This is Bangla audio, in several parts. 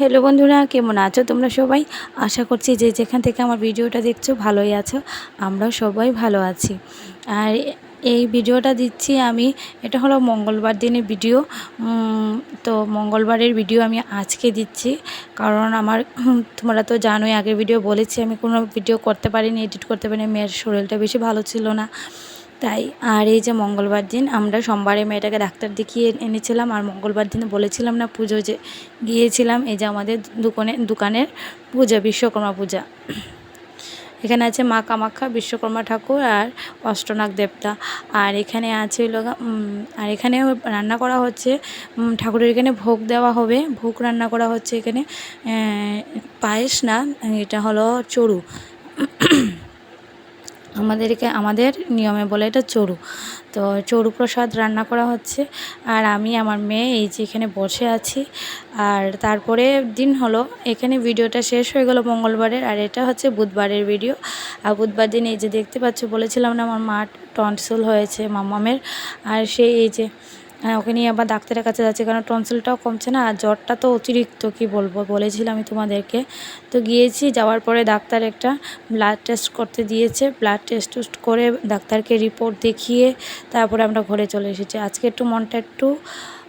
হ্যালো বন্ধুরা, কেমন আছো তোমরা সবাই? আশা করছি যে যেখান থেকে আমার ভিডিওটা দেখছ ভালোই আছো, আমরাও সবাই ভালো আছি। আর এই ভিডিওটা দিচ্ছি আমি, এটা হলো মঙ্গলবার দিনের ভিডিও। তো মঙ্গলবারের ভিডিও আমি আজকে দিচ্ছি, কারণ আমার, তোমরা তো জানোই, আগের ভিডিও বলেছি, আমি কোনো ভিডিও করতে পারিনি, এডিট করতে পারিনি, মেয়ের শরীরটা বেশি ভালো ছিল না। তাই, আর এই যে মঙ্গলবার দিন আমরা সোমবারে মেয়েটাকে ডাক্তার দেখিয়ে এনেছিলাম, আর মঙ্গলবার দিন বলেছিলাম না পুজো যে গিয়েছিলাম, এই যে আমাদের দোকানে, দোকানের পূজা, বিশ্বকর্মা পূজা। এখানে আছে মা কামাখ্যা, বিশ্বকর্মা ঠাকুর আর অষ্টনাগ দেবতা। আর এখানে আছে আর এখানে রান্না করা হচ্ছে ঠাকুরের এখানে ভোগ দেওয়া হবে, ভোগ রান্না করা হচ্ছে এখানে পায়েস না, এটা হলো চড়ু। আমাদেরকে, আমাদের নিয়মে বলে এটা চড়ু। তো চড়ু প্রসাদ রান্না করা হচ্ছে আর আমি, আমার মেয়ে এই যে এখানে বসে আছি আর তারপরে দিন হলো। এখানে ভিডিওটা শেষ হয়ে গেল মঙ্গলবারের আর এটা হচ্ছে বুধবারের ভিডিও। আর বুধবার দিন এই যে দেখতে পাচ্ছ, বলেছিলাম না আমার মা টনসিল হয়েছে মামামের। আর সেই এই যে হ্যাঁ ওকে নিয়ে আবার ডাক্তারের কাছে যাচ্ছে, কারণ টনসিলটাও কমছে না আর জ্বরটা তো অতিরিক্ত, কি বলব? বলেছিলাম আমি তোমাদেরকে। তো গিয়েছি, যাওয়ার পরে ডাক্তার একটা ব্লাড টেস্ট করতে দিয়েছে। ব্লাড টেস্ট টুস্ট করে ডাক্তারকে রিপোর্ট দেখিয়ে তারপরে আমরা ঘরে চলে এসেছি। আজকে একটু মনটা একটু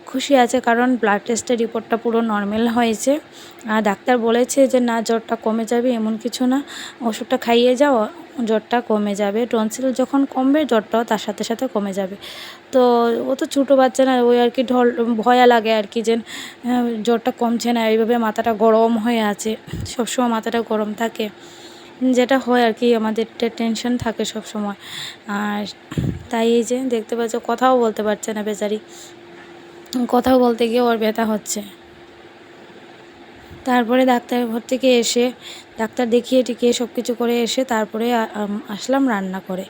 খুশি আছে কারণ ব্লাড টেস্টের রিপোর্টটা পুরো নর্মাল হয়েছে। আর ডাক্তার বলেছে যে, না, জ্বরটা কমে যাবে, এমন কিছু না। ওষুধটা খাইয়ে যাও, জ্বরটা কমে যাবে। টনসিল যখন কমবে, জ্বরটাও তার সাথে সাথে কমে যাবে। তো ও তো ছোটো বাচ্চা না, ওই আর কি ঢল, ভয়া লাগে আর কি যে জ্বরটা কমছে না। এইভাবে মাথাটা গরম হয়ে আছে। সবসময় মাথাটা গরম থাকে। যেটা হয় আর কি, আমাদের টেনশন থাকে সব সময় আর তাই এই যে, দেখতে পাচ্ছ, কথাও বলতে পারছে না বেচারি। কথাও বলতে গিয়ে ওর ব্যথা হচ্ছে। তারপরে ডাক্তারের ঘর থেকে এসে ডাক্তার দেখিয়ে টিকিয়ে সব কিছু করে এসে তারপরে আসলাম রান্না করে।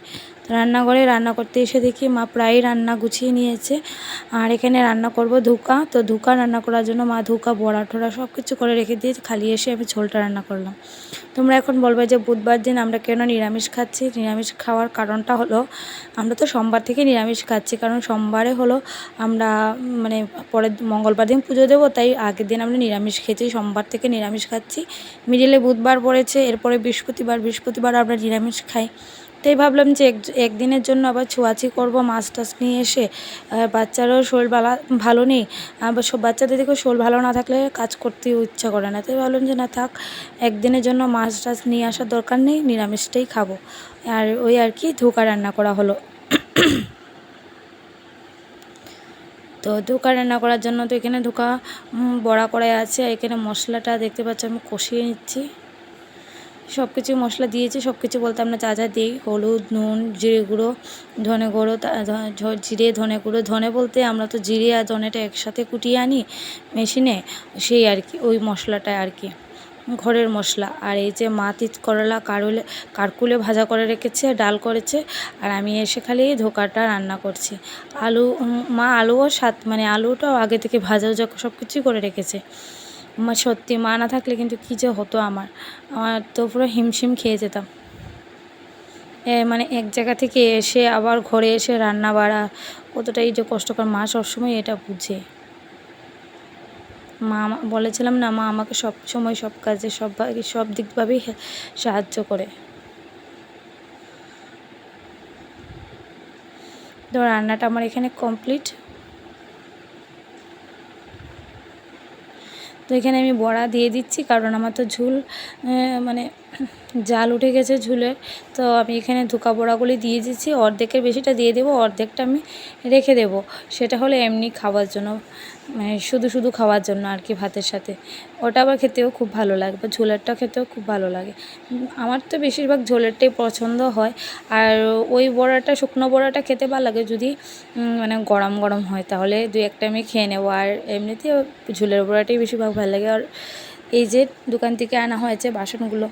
রান্নাঘরে রান্না করতে এসে দেখি মা প্রায় রান্না গুছিয়ে নিয়েছে। আর এখানে রান্না করব ধুকা। তো ধুকা রান্না করার জন্য মা ধুকা, বড়া ঠোড়া সব কিছু করে রেখে দিয়ে খালি এসে আমি ঝোলটা রান্না করলাম। তোমরা এখন বলবে যে বুধবার দিন আমরা কেন নিরামিষ খাচ্ছি? নিরামিষ খাওয়ার কারণটা হলো, আমরা তো সোমবার থেকে নিরামিষ খাচ্ছি। কারণ সোমবারে হলো আমরা মানে পরের মঙ্গলবার দিন পুজো দেবো, তাই আগের দিন আমরা নিরামিষ খেয়েছি, সোমবার থেকে নিরামিষ খাচ্ছি। মিডিলে বুধবার পড়েছে, এরপরে বৃহস্পতিবার বৃহস্পতিবার আমরা নিরামিষ খাই। তাই ভাবলাম যে এক, একদিনের জন্য আবার ছোঁয়াছি করব, মাছ টাছ নিয়ে এসে বাচ্চারও শরীর ভালো ভালো নেই, আবার সব বাচ্চাদের দেখো শরীর ভালো না থাকলে কাজ করতেও ইচ্ছা করে না। তাই ভাবলাম যে না থাক, একদিনের জন্য মাছ টাছ নিয়ে আসার দরকার নেই, নিরামিষটাই খাব। আর ওই আর কি, ধোকা রান্না করা হলো। তো ধোকা রান্না করার জন্য তো এখানে ধোকা বড়া করাই আছে এখানে মশলাটা দেখতে পাচ্ছ আমি কষিয়ে নিচ্ছি। সব কিছু মশলা দিয়েছে সব কিছু বলতে আমরা যা যা দিই, হলুদ, নুন, জিরে গুঁড়ো, ধনে গুঁড়ো জিরে, ধনে গুঁড়ো, ধনে বলতে আমরা তো জিরে আর ধনেটা একসাথে কুটিয়ে আনি মেশিনে, সেই আর কি, ওই মশলাটা আর কি, ঘরের মশলা। আর এই যে মা তিত করলা কারুলে, কারকুলে ভাজা করে রেখেছে, ডাল করেছে, আর আমি এসে খালি ধোকাটা রান্না করছি। আলু মা আলুও সাত মানে আলুটাও আগে থেকে ভাজা ভাজা সব কিছুই করে রেখেছে। সত্যি মা না থাকলে কিন্তু কী যে হতো আমার। আমার তো পুরো হিমশিম খেয়ে যেতাম। মানে এক জায়গা থেকে এসে আবার ঘরে এসে রান্না বাড়া, কতটাই যে কষ্টকর। মা সবসময় এটা বুঝে। মা বলেছিলাম না, মা আমাকে সব সময় সব কাজে, সব সব দিকভাবেই সাহায্য করে। তো রান্নাটা আমার এখানে কমপ্লিট। তো এখানে আমি বড়া দিয়ে দিচ্ছি কারণ আমার তো ঝুল মানে জাল উঠে গেছে ঝুলের তো আমি এখানে ধোকা বড়াগুলি দিয়ে দিচ্ছি অর্ধেকের বেশিটা দিয়ে দেবো, অর্ধেকটা আমি রেখে দেবো। সেটা হলো এমনি খাওয়ার জন্য মানে শুধু শুধু খাওয়ার জন্য আর কি ভাতের সাথে। ওটা আবার খেতেও খুব ভালো লাগে বা ঝোলেরটা খেতেও খুব ভালো লাগে। আমার তো বেশিরভাগ ঝোলেরটাই পছন্দ হয়। আর ওই বড়াটা, শুকনো বড়াটা খেতে ভালো লাগে যদি মানে গরম গরম হয়, তাহলে দুই একটা আমি খেয়ে নেব। আর এমনিতে ঝোলের বড়াটাই বেশিরভাগ ভালো লাগে। আর এই যে দোকান থেকে আনা হয়েছে বাসনগুলো